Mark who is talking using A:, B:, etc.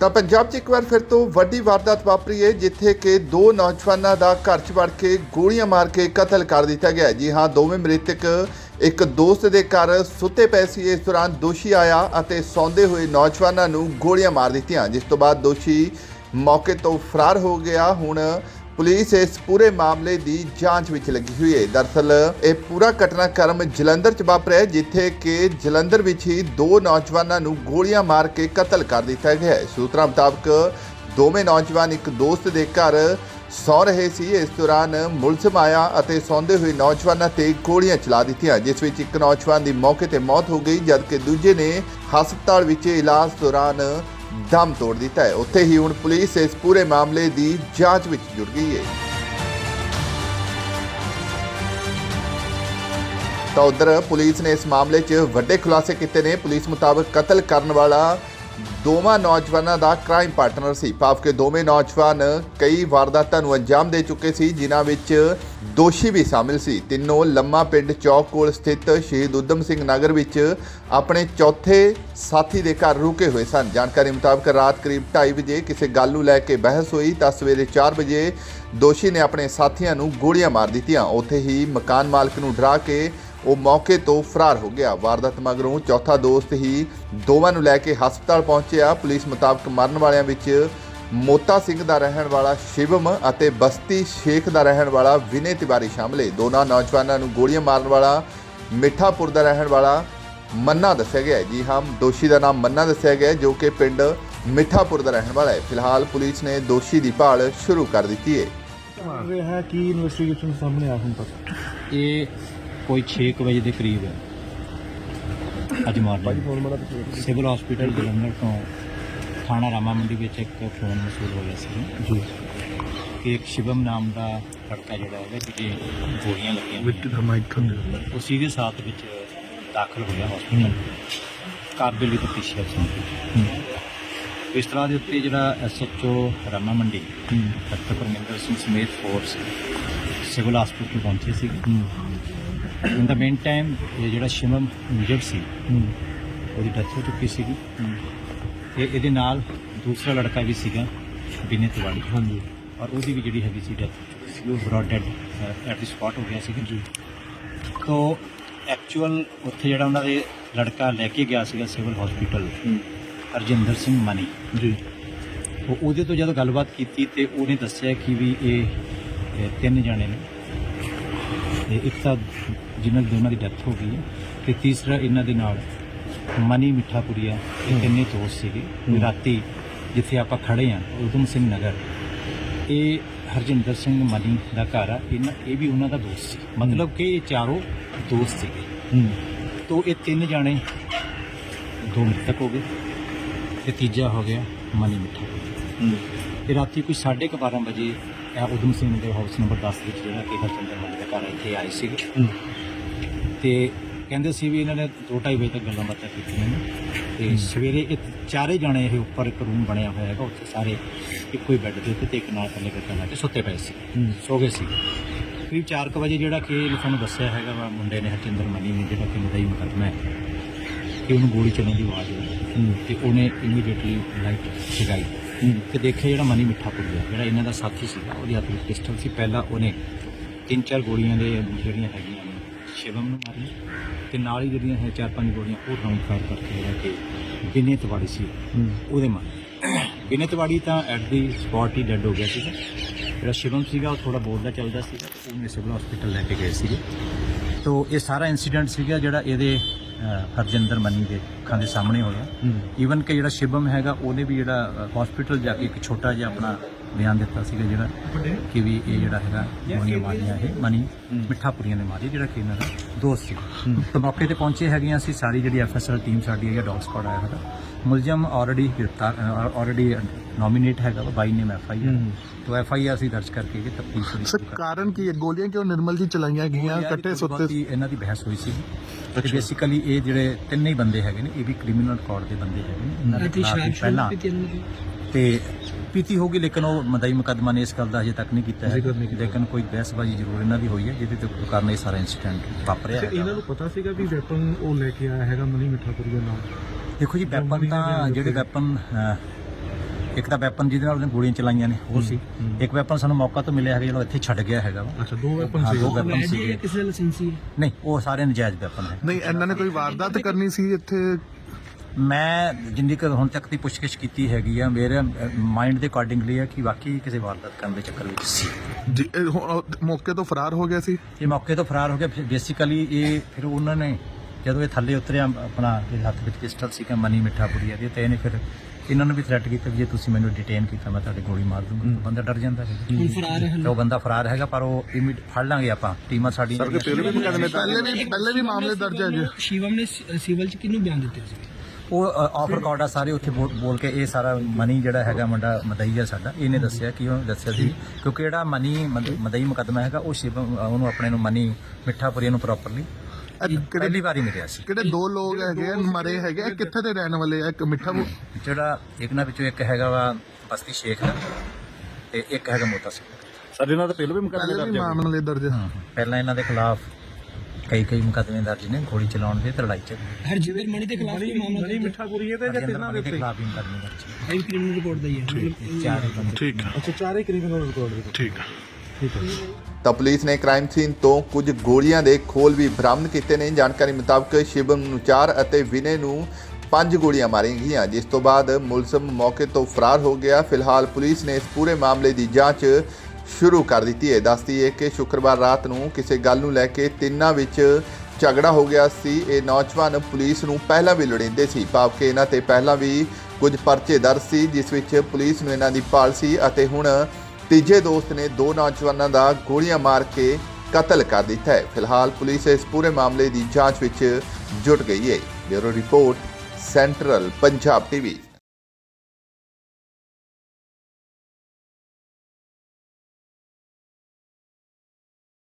A: ਤਾਂ ਪੰਜਾਬ 'ਚ ਇੱਕ ਵਾਰ ਫਿਰ ਤੋਂ ਵੱਡੀ ਵਾਰਦਾਤ ਵਾਪਰੀ ਹੈ, ਜਿੱਥੇ ਕਿ ਦੋ ਨੌਜਵਾਨਾਂ ਦਾ ਘਰ 'ਚ ਵੜ ਕੇ ਗੋਲੀਆਂ ਮਾਰ ਕੇ ਕਤਲ ਕਰ ਦਿੱਤਾ ਗਿਆ ਜੀ ਹਾਂ, ਦੋਵੇਂ ਮ੍ਰਿਤਕ ਇੱਕ ਦੋਸਤ ਦੇ ਘਰ ਸੁੱਤੇ ਪਏ ਸੀ। ਇਸ ਦੌਰਾਨ ਦੋਸ਼ੀ ਆਇਆ ਅਤੇ ਸੌਂਦੇ ਹੋਏ ਨੌਜਵਾਨਾਂ ਨੂੰ ਗੋਲੀਆਂ ਮਾਰ ਦਿੱਤੀਆਂ। ਜਿਸ ਤੋਂ ਬਾਅਦ ਦੋਸ਼ੀ ਮੌਕੇ ਤੋਂ ਫਰਾਰ ਹੋ ਗਿਆ। ਹੁਣ ਪੁਲਿਸ ਇਸ ਪੂਰੇ ਮਾਮਲੇ ਦੀ ਜਾਂਚ ਵਿੱਚ ਲੱਗੀ ਹੋਈ ਹੈ। ਦਰਅਸਲ, ਇਹ ਪੂਰਾ ਘਟਨਾਕ੍ਰਮ ਜਲੰਧਰ 'ਚ ਵਾਪਰਿਆ ਜਿੱਥੇ ਕਿ ਜਲੰਧਰ ਵਿੱਚ ਹੀ ਦੋ ਨੌਜਵਾਨਾਂ ਨੂੰ ਗੋਲੀਆਂ ਮਾਰ ਕੇ ਕਤਲ ਕਰ ਦਿੱਤਾ ਗਿਆ ਹੈ। ਸੂਤਰਾਂ ਮੁਤਾਬਕ, ਦੋਵੇਂ ਨੌਜਵਾਨ ਇੱਕ ਦੋਸਤ ਦੇ ਘਰ ਸੌ ਰਹੇ ਸੀ। ਇਸ ਦੌਰਾਨ ਮੁਲਜ਼ਮ ਆਇਆ ਅਤੇ ਸੌਂਦੇ ਹੋਏ ਨੌਜਵਾਨਾਂ ਤੇ ਗੋਲੀਆਂ ਚਲਾ ਦਿੱਤੀਆਂ, ਜਿਸ ਵਿੱਚ ਇੱਕ ਨੌਜਵਾਨ ਦੀ ਮੌਕੇ ਤੇ ਮੌਤ ਹੋ ਗਈ, ਜਦਕਿ ਦੂਜੇ ਨੇ ਹਸਪਤਾਲ ਵਿੱਚ ਇਲਾਜ ਦੌਰਾਨ ਦਮ ਤੋੜ ਦਿੱਤਾ ਹੈ। ਉੱਥੇ ਹੀ ਹੁਣ ਪੁਲਿਸ ਇਸ ਪੂਰੇ ਮਾਮਲੇ ਦੀ ਜਾਂਚ ਵਿੱਚ ਜੁੜ ਗਈ ਹੈ। ਤਾਂ ਉਧਰ ਪੁਲਿਸ ਨੇ ਇਸ ਮਾਮਲੇ 'ਚ ਵੱਡੇ ਖੁਲਾਸੇ ਕੀਤੇ ਨੇ। ਪੁਲਿਸ ਮੁਤਾਬਕ ਕਤਲ ਕਰਨ ਵਾਲਾ ਦੋਵਾਂ ਨੌਜਵਾਨਾਂ ਦਾ ਕ੍ਰਾਈਮ ਪਾਰਟਨਰ ਸੀ। ਭਾਵ ਕਿ ਦੋਵੇਂ ਨੌਜਵਾਨ ਕਈ ਵਾਰਦਾਤਾਂ ਨੂੰ ਅੰਜਾਮ ਦੇ ਚੁੱਕੇ ਸੀ, ਜਿਨ੍ਹਾਂ ਵਿੱਚ ਦੋਸ਼ੀ ਵੀ ਸ਼ਾਮਿਲ ਸੀ। ਤਿੰਨੋਂ ਲੰਮਾ ਪਿੰਡ ਚੌਕ ਕੋਲ ਸਥਿਤ ਸ਼ਹੀਦ ਉਦਮ ਸਿੰਘ ਨਗਰ ਵਿੱਚ ਆਪਣੇ ਚੌਥੇ ਸਾਥੀ ਦੇ ਘਰ ਰੁਕੇ ਹੋਏ ਸਨ। ਜਾਣਕਾਰੀ ਮੁਤਾਬਕ ਰਾਤ ਕਰੀਬ 2:30 ਵਜੇ ਕਿਸੇ ਗੱਲ ਨੂੰ ਲੈ ਕੇ ਬਹਿਸ ਹੋਈ ਤਾਂ ਸਵੇਰੇ 4 ਵਜੇ ਦੋਸ਼ੀ ਨੇ ਆਪਣੇ ਸਾਥੀਆਂ ਨੂੰ ਗੋਲੀਆਂ ਮਾਰ ਦਿੱਤੀਆਂ। ਉੱਥੇ ਹੀ ਮਕਾਨ ਮਾਲਕ ਨੂੰ ਡਰਾ ਕੇ ਉਹ ਮੌਕੇ ਤੋਂ ਫਰਾਰ ਹੋ ਗਿਆ। ਵਾਰਦਾਤ ਮਗਰੋਂ ਚੌਥਾ ਦੋਸਤ ਹੀ ਦੋਵਾਂ ਨੂੰ ਲੈ ਕੇ ਹਸਪਤਾਲ ਪਹੁੰਚਿਆ। ਪੁਲਿਸ ਮੁਤਾਬਕ ਮਰਨ ਵਾਲਿਆਂ ਵਿੱਚ ਮੋਤਾ ਸਿੰਘ ਦਾ ਰਹਿਣ ਵਾਲਾ ਸ਼ਿਵਮ ਅਤੇ ਬਸਤੀ ਸ਼ੇਖ ਦਾ ਰਹਿਣ ਵਾਲਾ ਵਿਨੇ ਤਿਵਾਰੀ ਸ਼ਾਮਲ ਹੈ ਦੋਨਾਂ ਨੌਜਵਾਨਾਂ ਨੂੰ ਗੋਲੀਆਂ ਮਾਰਨ ਵਾਲਾ ਮਿੱਠਾਪੁਰ ਦਾ ਰਹਿਣ ਵਾਲਾ ਮੰਨਾ ਦੱਸਿਆ ਗਿਆ ਹੈ। ਜੀ ਹਾਂ ਦੋਸ਼ੀ ਦਾ ਨਾਮ ਮੰਨਾ ਦੱਸਿਆ ਗਿਆ ਜੋ ਕਿ ਪਿੰਡ ਮਿੱਠਾਪੁਰ ਦਾ ਰਹਿਣ ਵਾਲਾ ਹੈ। ਫਿਲਹਾਲ ਪੁਲਿਸ ਨੇ ਦੋਸ਼ੀ ਦੀ ਭਾਲ ਸ਼ੁਰੂ ਕਰ ਦਿੱਤੀ ਹੈ।
B: ਰਿਹਾ ਹੈ ਕੀ ਇਨਵੈਸਟੀਗੇਸ਼ਨ ਸਾਹਮਣੇ ਆ ਹੁਣ ਤੱਕ?
C: ਇਹ ਕੋਈ 6 ਕੁ ਵਜੇ ਦੇ ਕਰੀਬ ਹੈ। ਅੱਜ ਮਾਰਨਿੰਗ ਸਿਵਲ ਹਸਪੀਟਲ ਜਲੰਧਰ ਤੋਂ ਥਾਣਾ ਰਾਮਾ ਮੰਡੀ ਵਿੱਚ ਇੱਕ ਫੋਨ ਮਸੂਲ ਹੋਇਆ ਸੀ।
B: ਜੀ।
C: ਕਿ ਇੱਕ ਸ਼ਿਵਮ ਨਾਮ ਦਾ ਲੜਕਾ ਜਿਹੜਾ ਹੈਗਾ ਜਿਹਦੇ ਗੋਲੀਆਂ ਲੱਗੀਆਂ
B: ਵਿੱਟ ਦਾ ਮਾਈਕ ਤੋਂ ਦੇ
C: ਹਾਲਤ ਵਿੱਚ ਦਾਖਲ ਹੋਇਆ ਹਸਪੀਟਲ ਕਾਰਬਿਲ ਦੀ ਤਫਤੀਸ਼ ਸੀ। ਇਸ ਤਰ੍ਹਾਂ ਦੇ ਉੱਤੇ ਜਿਹੜਾ ਐਸਐਚਓ ਰਾਮਾ ਮੰਡੀ ਡਾਕਟਰ ਪਰਮਿੰਦਰ ਸਿੰਘ ਸਮੇਤ ਫੋਰਸ ਸਿਵਲ ਹਸਪੀਟਲ ਪਹੁੰਚੇ ਸੀ ਇਨ ਦਾ ਮੇਨ ਟਾਈਮ ਇਹ ਜਿਹੜਾ ਸ਼ਿਵਮ ਇੰਜਰਡ ਸੀ ਉਹਦੀ ਡੈਥ ਹੋ ਚੁੱਕੀ ਸੀਗੀ। ਤੇ ਇਹਦੇ ਨਾਲ ਦੂਸਰਾ ਲੜਕਾ ਵੀ ਸੀਗਾ ਬਿਨੇ ਤਿਵਾੜੀ।
B: ਹਾਂਜੀ।
C: ਔਰ ਉਹਦੀ ਵੀ ਜਿਹੜੀ ਹੈਗੀ ਸੀ ਡੈਥ ਸੀ ਉਹ brought dead at the spot ਹੋ ਗਿਆ ਸੀਗਾ। ਜੀ। ਤੋ ਐਕਚੁਅਲ ਉੱਥੇ ਜਿਹੜਾ ਉਹਨਾਂ ਦੇ ਲੜਕਾ ਲੈ ਕੇ ਗਿਆ ਸੀਗਾ ਸਿਵਲ ਹਸਪੀਟਲ ਹਰਜਿੰਦਰ ਸਿੰਘ ਮਨੀ।
B: ਜੀ।
C: ਉਹ ਉਹਦੇ ਤੋਂ ਜਦੋਂ ਗੱਲਬਾਤ ਕੀਤੀ ਤੇ ਉਹਨੇ ਦੱਸਿਆ ਕਿ ਵੀ ਇਹ ਤਿੰਨ ਜਾਣੇ ਨੇ। ਤੇ ਇੱਕ ਤਾਂ ਜਿਨ੍ਹਾਂ ਦੀ ਦੋਨਾਂ ਦੀ ਡੈਥ ਹੋ ਗਈ ਹੈ ਤੇ ਤੀਸਰਾ ਇਹਨਾਂ ਦੇ ਨਾਲ ਮਨੀ ਮਿੱਠਾਪੁਰੀਆ ਇਹ ਤਿੰਨੇ ਦੋਸਤ ਸੀਗੇ। ਰਾਤੀ ਜਿੱਥੇ ਆਪਾਂ ਖੜੇ ਆ ਉਦਮ ਸਿੰਘ ਨਗਰ ਇਹ ਹਰਜਿੰਦਰ ਸਿੰਘ ਮਨੀ ਦਾ ਘਰ ਆ। ਇਹਨਾਂ ਇਹ ਵੀ ਉਹਨਾਂ ਦਾ ਦੋਸਤ ਸੀ। ਮਤਲਬ ਕਿ ਇਹ ਚਾਰੋਂ ਦੋਸਤ ਸੀਗੇ।
B: ਹੂੰ।
C: ਤੋ ਇਹ ਤਿੰਨ ਜਾਣੇ ਦੋ ਮ੍ਰਿਤਕ ਹੋ ਗਏ ਤੇ ਤੀਜਾ ਹੋ ਗਿਆ ਮਨੀ ਮਿੱਠਾ ਤੇ ਰਾਤੀ ਕੋਈ 12:30 ਵਜੇ ਇਹ ਉਦਮ ਸਿੰਘ ਦੇ ਹਾਊਸ ਨੰਬਰ 10 ਵਿੱਚ ਜਿਹੜਾ ਕਿ ਹਰਚੰਦਰ ਮਨੀ ਦਾ ਘਰ ਇੱਥੇ ਆਏ ਸੀਗੇ। ਤੇ ਕਹਿੰਦੇ ਸੀ ਵੀ ਇਹਨਾਂ ਨੇ 2:30 ਵਜੇ ਤੱਕ ਗੱਲਾਂ ਬਾਤਾਂ ਕੀਤੀਆਂ ਨੇ। ਤੇ ਸਵੇਰੇ ਇਹ ਚਾਰੇ ਜਾਣੇ ਇਹ ਉੱਪਰ ਇੱਕ ਰੂਮ ਬਣਿਆ ਹੋਇਆ ਹੈਗਾ ਉੱਥੇ ਸਾਰੇ ਇੱਕੋ ਹੀ ਬੈੱਡ ਦੇ ਉੱਤੇ ਤੇ ਇੱਕ ਨਾਲ ਥੱਲੇ ਗੱਦਾ ਲਾ ਕੇ ਸੁੱਤੇ ਪਏ ਸੀ ਸੋ ਗਏ ਸੀ। ਕਰੀਬ 4 ਵਜੇ ਜਿਹੜਾ ਕਿ ਸਾਨੂੰ ਦੱਸਿਆ ਹੈਗਾ ਵਾ ਮੁੰਡੇ ਨੇ ਹਰਚੰਦਰ ਮਨੀ ਨੇ ਜਿਹੜਾ ਕਿ ਮੁੰਡਾ ਹੀ ਮੁਕੱਦਮਾ ਹੈ ਕਿ ਉਹਨੂੰ ਗੋਲੀ ਚੱਲਣ ਦੀ ਆਵਾਜ਼ ਆਈ। ਤੇ ਉਹਨੇ ਇਮੀਡੀਏਟਲੀ ਲਾਈਟ ਜਗਾਈ। ਤੇ ਦੇਖਿਆ ਜਿਹੜਾ ਮਨੀ ਮਿੱਠਾ ਪੁੱਜਿਆ ਜਿਹੜਾ ਇਹਨਾਂ ਦਾ ਸਾਥੀ ਸੀਗਾ, ਉਹਦੇ ਹੱਥ ਵਿੱਚ ਪਿਸਟਲ ਸੀ। ਪਹਿਲਾਂ ਉਹਨੇ ਤਿੰਨ ਚਾਰ ਗੋਲੀਆਂ ਦੇ ਜਿਹੜੀਆਂ ਹੈਗੀਆਂ ਨੇ, ਸ਼ਿਵਮ ਨੂੰ ਮਾਰੀਆਂ ਤੇ ਨਾਲ ਹੀ ਜਿਹੜੀਆਂ ਹੈ ਚਾਰ ਪੰਜ ਗੋਲੀਆਂ ਉਹ ਰਾਉਂਡ ਫਾਇਰ ਕਰਕੇ ਜਿਹੜਾ ਕਿ ਬਿਨੇ ਤਵਾੜੀ ਸੀ, ਉਹਦੇ ਮਾਰ। ਬਿਨੇ ਤਵਾੜੀ ਤਾਂ ਐਟ ਦੀ ਸਪੌਟ ਹੀ ਡੈੱਡ ਹੋ ਗਿਆ ਸੀਗਾ। ਜਿਹੜਾ ਸ਼ਿਵਮ ਸੀਗਾ, ਉਹ ਥੋੜਾ ਬੋਲਦਾ ਚੱਲਦਾ ਸੀਗਾ, ਉਹਨੇ ਸਿਵਲ ਹਸਪੀਟਲ ਲੈ ਕੇ ਗਏ ਸੀਗੇ। ਤੋ ਇਹ ਸਾਰਾ ਇਨਸੀਡੈਂਟ ਸੀਗਾ ਜਿਹੜਾ ਇਹਦੇ ਹਰਜਿੰਦਰ ਮਨੀ ਦੇ ਅੱਖਾਂ ਦੇ ਸਾਹਮਣੇ ਹੋਇਆ। ਈਵਨ ਕਿ ਜਿਹੜਾ ਸ਼ਿਵਮ ਹੈਗਾ ਉਹਨੇ ਵੀ ਜਿਹੜਾ ਹਸਪੀਟਲ ਜਾ ਕੇ ਇੱਕ ਛੋਟਾ ਜਿਹਾ ਆਪਣਾ ਬਿਆਨ ਦਿੱਤਾ ਸੀਗਾ ਜਿਹੜਾ ਕਿ ਵੀ ਇਹ ਜਿਹੜਾ ਹੈਗਾ ਗੋਲੀਆਂ ਮਾਰੀਆਂ ਇਹ ਮਨੀ ਮਿੱਠਾਪੁਰੀਆਂ ਨੇ ਮਾਰੀ ਜਿਹੜਾ ਕਿ ਇਹਨਾਂ ਦਾ ਦੋਸਤ ਸੀ। ਤਾਂ ਮੌਕੇ ਤੇ ਪਹੁੰਚੇ ਹੈਗੀਆਂ ਅਸੀਂ ਸਾਰੀ ਜਿਹੜੀ ਐਫਐਸਐਲ ਟੀਮ ਸਾਡੀ ਹੈ ਡੌਗ ਸਕਾਡ ਆਇਆ ਹੈਗਾ। ਮੁਲਜ਼ਮ ਆਲਰੇਡੀ ਗ੍ਰਿਫਤਾਰ ਆਲਰੇਡੀ ਨੋਮੀਨੇਟ ਹੈਗਾ ਬਾਈ ਨੇਮ ਐਫਆਈਆਰ ਤੋਂ ਐਫਆਈਆਰ ਅਸੀਂ ਦਰਜ ਕਰਕੇ ਇਹ ਤਫਤੀਸ਼ ਸ਼ੁਰੂ
B: ਸਰ
C: ਕਰ
B: ਕਾਰਨ ਕੀ ਹੈ? ਗੋਲੀਆਂ ਕਿਉਂ ਨਿਰਮਲ ਜੀ ਚਲਾਈਆਂ ਗਈਆਂ? ਇਕੱਠੇ ਸੁੱਤੇ ਸੀ
C: ਇਹਨਾਂ ਦੀ ਬਹਿਸ ਹੋਈ ਸੀ। ਕਿ ਬੇਸਿਕਲੀ ਇਹ ਜਿਹੜੇ ਤਿੰਨੇ ਹੀ ਬੰਦੇ ਹੈਗੇ ਨੇ ਇਹ ਵੀ ਕ੍ਰਿਮੀਨਲ ਕੋਡ ਦੇ ਬੰਦੇ ਹੈਗੇ ਨੇ ਇਹਨਾਂ ਦੇ ਖਿਲਾਫ ਵੀ ਪਹਿਲਾਂ। ਤੇ ਪੀਤੀ ਹੋਗੀ ਲੇਕਿਨ ਉਹ ਮਦਈ ਮੁਕੱਦਮਾ ਨੇ ਇਸ ਗੱਲ ਦਾ ਹਜੇ ਤੱਕ ਨਹੀਂ ਕੀਤਾ ਹੈ। ਲੇਕਿਨ ਕੋਈ ਬਹਿਸਬਾਜ਼ੀ ਜ਼ਰੂਰ ਇਹਨਾਂ ਦੀ ਹੋਈ ਹੈ ਜਿਹਦੇ ਤੇ ਕਾਰਨ ਇਹ ਸਾਰਾ ਇਨਸੀਡੈਂਟ ਵਾਪਰਿਆ ਹੈਗਾ।
B: ਇਹਨਾਂ ਨੂੰ ਪਤਾ ਸੀਗਾ ਵੀ ਵੈਪਨ ਉਹ ਲੈ ਕੇ ਆਇਆ ਹੈਗਾ ਮਨੀ ਮਿੱਠਾਪੁਰ ਦੇ ਨਾਲ
C: ਦੇਖੋ ਜੀ ਵੈਪਨ ਤਾਂ ਜਿਹੜੇ ਵੈਪਨ ਇੱਕ ਤਾਂ ਵੈਪਨ ਜਿਹਦੇ ਨਾਲ ਉਹਨੇ ਗੋਲੀਆਂ ਚਲਾਈਆਂ ਨੇ ਉਹ ਸੀ। ਇੱਕ ਵੈਪਨ ਸਾਨੂੰ ਮੌਕਾ ਤੋਂ ਮਿਲਿਆ ਹੈਗਾ ਜਿਹੜਾ ਇੱਥੇ ਛੱਡ ਗਿਆ ਹੈਗਾ ਵਾ।
B: ਅੱਛਾ ਦੋ ਵੈਪਨ
C: ਹਾਂ
B: ਸੀ
C: ਦੋ ਵੈਪਨ ਸੀਗੇ।
D: ਕਿਸੇ ਦਾ ਲਾਇਸੈਂਸੀ ਹੈ
C: ਨਹੀਂ ਉਹ ਸਾਰੇ ਨਜਾਇਜ਼ ਵੈਪਨ ਹੈ
B: ਨਹੀਂ ਇਹਨਾਂ ਨੇ ਕੋਈ ਵਾਰਦਾਤ ਕਰਨੀ ਸੀ ਇੱਥੇ?
C: ਮੈਂ ਜਿੰਨੀ ਕੁ ਹੁਣ ਤੱਕ ਦੀ ਪੁੱਛਗਿੱਛ ਕੀਤੀ ਹੈਗੀ ਆ ਮੇਰੇ ਮਾਈਂਡ ਦੇ ਅਕੋਰਡਿੰਗਲੀ ਹੈ ਕਿ ਵਾਕਈ ਕਿਸੇ ਵਾਰਦਾਤ ਕਰਨ ਦੇ ਚੱਕਰ ਵਿੱਚ ਸੀ।
B: ਜੀ, ਇਹ ਹੁਣ ਉਹ ਮੌਕੇ ਤੋਂ ਫਰਾਰ ਹੋ ਗਿਆ ਸੀ?
C: ਇਹ ਮੌਕੇ ਤੋਂ ਫਰਾਰ ਹੋ ਗਿਆ ਬੇਸਿਕਲੀ ਇਹ ਫਿਰ ਉਹਨਾਂ ਨੇ ਜਦੋਂ ਇਹ ਥੱਲੇ ਉਤਰਿਆ ਆਪਣਾ ਇਹ ਹੱਥ ਵਿੱਚ ਪਿਸਟਲ ਸੀਗਾ ਮਨੀ ਮਿੱਠਾ ਪੁੜੀਆ ਦੀ ਤੇ ਇਹਨੇ ਫਿਰ ਇਹਨਾਂ ਨੂੰ ਵੀ ਥ੍ਰੈਟ ਕੀਤਾ ਵੀ ਜੇ ਤੁਸੀਂ ਮੈਨੂੰ ਡਿਟੇਨ ਕੀਤਾ ਮੈਂ ਤੁਹਾਡੇ ਗੋਲੀ ਮਾਰ ਦੂੰਗਾ। ਬੰਦਾ ਡਰ ਜਾਂਦਾ ਹੈ
D: ਹੁਣ ਫਰਾਰ ਹੈ
C: ਤੇ ਉਹ ਬੰਦਾ ਫਰਾਰ ਹੈਗਾ ਪਰ ਉਹ ਇਮੀਡ ਫੜ ਲਾਂਗੇ ਆਪਾਂ। ਟੀਮਾਂ ਸਾਡੀ
B: ਪਹਿਲੇ ਵੀ ਪਹਿਲੇ ਵੀ ਪਹਿਲੇ ਵੀ ਮਾਮਲੇ ਦਰਜ ਹੈਗੇ।
D: ਸ਼ਿਵਮ ਨੇ ਸਿਵਲ ਚ ਕਿਹਨੂੰ ਬਿਆਨ ਦਿੱਤੇ ਸੀ?
C: ਉਹ ਆਫ ਰਿਕਾਰਡ ਆ ਸਾਰੇ ਉੱਥੇ ਬੋਲ ਬੋਲ ਕੇ ਇਹ ਸਾਰਾ ਮਨੀ ਜਿਹੜਾ ਹੈਗਾ ਮੁੰਡਾ ਮਦਈ ਆ ਸਾਡਾ। ਇਹਨੇ ਦੱਸਿਆ ਕਿ ਉਹ ਦੱਸਿਆ ਸੀ ਕਿਉਂਕਿ ਜਿਹੜਾ ਮਨੀ ਮਦ- ਮਦਈ ਮੁਕੱਦਮਾ ਹੈਗਾ ਉਹ ਸ਼ਿਵ ਉਹਨੂੰ ਆਪਣੇ ਨੂੰ ਮਨੀ ਮਿੱਠਾਪੁਰੀ ਨੂੰ ਪ੍ਰੋਪਰਲੀ
B: ਇਹ
C: ਪਹਿਲੀ ਵਾਰੀ ਮਿਲਿਆ ਸੀ।
B: ਕਿਹੜੇ ਦੋ ਲੋਕ ਹੈਗੇ ਆ, ਮਰੇ ਹੈਗੇ ਆ, ਕਿੱਥੇ ਦੇ ਰਹਿਣ ਵਾਲੇ ਆ? ਇੱਕ ਮਿੱਠਾ ਮੂੰਹ
C: ਜਿਹੜਾ ਇੱਕ ਨਾ ਵਿੱਚੋਂ ਇੱਕ ਹੈਗਾ ਵਾ ਬਸਤੀ ਸ਼ੇਖ ਦਾ ਤੇ ਇੱਕ ਹੈਗਾ ਮੋਤਾ ਸਿੰਘ
E: ਸਾਡੇ ਨਾਲ ਤਾਂ ਪਹਿਲਾਂ ਵੀ ਮੁਕੱਦਮੇ
B: ਪਹਿਲੇ ਵੀ ਮਾਮਲੇ ਦਰਜ ਹੈ
C: ਪਹਿਲਾਂ ਇਹਨਾਂ ਦੇ ਖਿਲਾਫ ਕਈ ਕਈ ਮੁਕੱਦਮੇ ਦਰਜ ਨੇ ਗੋਲੀ ਚਲਾਉਣ ਦੇ ਤੇ ਲੜਾਈ ਚ।
D: ਹਰਜਿੰਦਰ ਮਣੀ ਦੇ ਖਿਲਾਫ ਵੀ ਮਾਮਲਾ ਦਰਜ
E: ਮਿੱਠਾ ਪੁਰੀ ਹੈ ਤੇ ਜਾਂ ਤਿੰਨਾਂ ਦੇ
C: ਦੇ ਖਿਲਾਫ ਵੀ ਮੁਕੱਦਮੇ ਦਰਜ ਨੇ।
D: ਹੈ ਇਹ ਕ੍ਰਿਮੀਨਲ ਰਿਪੋਰਟ ਦਾ ਹੀ
C: ਚਾਰ ਬੰਦੇ
B: ਠੀਕ ਹੈ।
E: ਅੱਛਾ ਚਾਰੇ ਕ੍ਰਿਮੀਨਲ ਰਿਕਾਰਡ ਦੇ
B: ਠੀਕ ਹੈ।
A: ਤਾਂ ਪੁਲਿਸ ਨੇ ਕ੍ਰਾਈਮ ਸੀਨ ਤੋਂ ਕੁਝ ਗੋਲੀਆਂ ਦੇ ਖੋਲ ਵੀ ਬਰਾਮਦ ਕੀਤੇ ਨੇ। ਜਾਣਕਾਰੀ ਮੁਤਾਬਕ ਸ਼ਿਵਮ ਨੂੰ ਚਾਰ ਅਤੇ ਵਿਨੇ ਨੂੰ ਪੰਜ ਗੋਲੀਆਂ ਮਾਰੀਆਂ ਗਈਆਂ, ਜਿਸ ਤੋਂ ਬਾਅਦ ਮੁਲਜ਼ਮ ਮੌਕੇ ਤੋਂ ਫਰਾਰ ਹੋ ਗਿਆ। ਫਿਲਹਾਲ ਪੁਲਿਸ ਨੇ ਇਸ ਪੂਰੇ ਮਾਮਲੇ ਦੀ ਜਾਂਚ ਸ਼ੁਰੂ ਕਰ ਦਿੱਤੀ ਹੈ। ਦੱਸਦੀ ਹੈ ਕਿ ਸ਼ੁੱਕਰਵਾਰ ਰਾਤ ਨੂੰ ਕਿਸੇ ਗੱਲ ਨੂੰ ਲੈ ਕੇ ਤਿੰਨਾਂ ਵਿੱਚ ਝਗੜਾ ਹੋ ਗਿਆ ਸੀ। ਇਹ ਨੌਜਵਾਨ ਪੁਲਿਸ ਨੂੰ ਪਹਿਲਾਂ ਵੀ ਲੋੜੀਂਦੇ ਸੀ, ਭਾਵ ਕਿ ਇਹਨਾਂ ਤੇ ਪਹਿਲਾਂ ਵੀ ਕੁਝ ਪਰਚੇ ਦਰਜ ਸੀ, ਜਿਸ ਵਿੱਚ ਪੁਲਿਸ ਨੂੰ ਇਹਨਾਂ ਦੀ ਭਾਲ ਸੀ ਅਤੇ ਹੁਣ ਤੀਜੇ ਦੋਸਤ ਨੇ ਦੋ ਨੌਜਵਾਨਾਂ ਦਾ ਗੋਲੀਆਂ ਮਾਰ ਕੇ ਕਤਲ ਕਰ ਦਿੱਤਾ ਹੈ। ਫਿਲਹਾਲ ਪੁਲਿਸ ਇਸ ਪੂਰੇ ਮਾਮਲੇ ਦੀ ਜਾਂਚ ਵਿੱਚ ਜੁਟ ਗਈ ਹੈ। Bureau report, central Punjab TV.